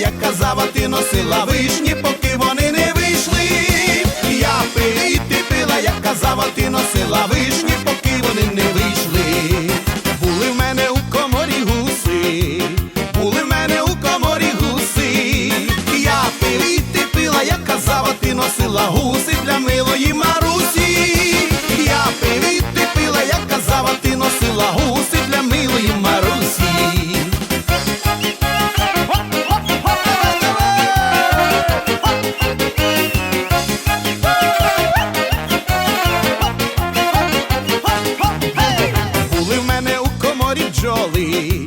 казала, ти носила вишні, поки вони не вийшли. Я пив і ти пила, я казала, ти носила вишні, поки вони не вийшли. Були в мене у коморі гуси, були в мене у коморі гуси. Я пив і ти пила, я казала, ти носила гуси для милої Марусі. Були